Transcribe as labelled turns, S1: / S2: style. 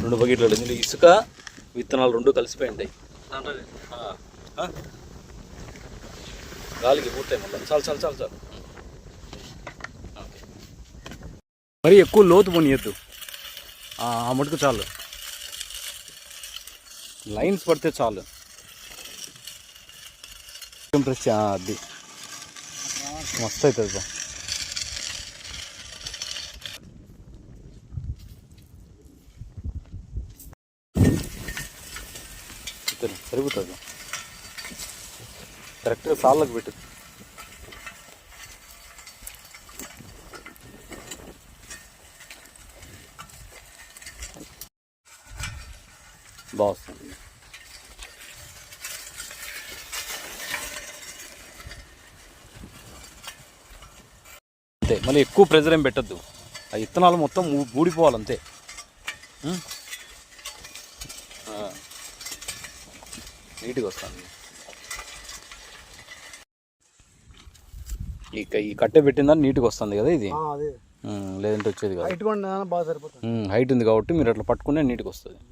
S1: రెండు బకెట్లు ఇందులో ఇసుక విత్తనాలు రెండు కలిసిపోయి ఉంటాయి గాలికి పూర్తాయి మళ్ళీ చాలు చాలు చాలు చాలు. మరి ఎక్కువ లోతు పోనీయద్దు. ఆ మటుకు చాలు. లైన్స్ పడితే చాలు. ప్రెస్ అది. మస్తు అవుతుంది బా. ఇతను సరిపోతుంది. కరెక్ట్గా సాళ్ళకు పెట్టు. బాగుంది అంతే మళ్ళీ ఎక్కువ ప్రెజర్ ఏం పెట్టద్దు. ఆ విత్తనాలు మొత్తం ఊడిపోవాలి అంతే. నీట్గా వస్తుంది. ఈ ఈ కట్టె పెట్టిందని నీట్గా వస్తుంది కదా ఇది? లేదంటే వచ్చేది కాదు. హైట్ ఉంది కాబట్టి మీరు అట్లా పట్టుకునే నీట్గా వస్తుంది.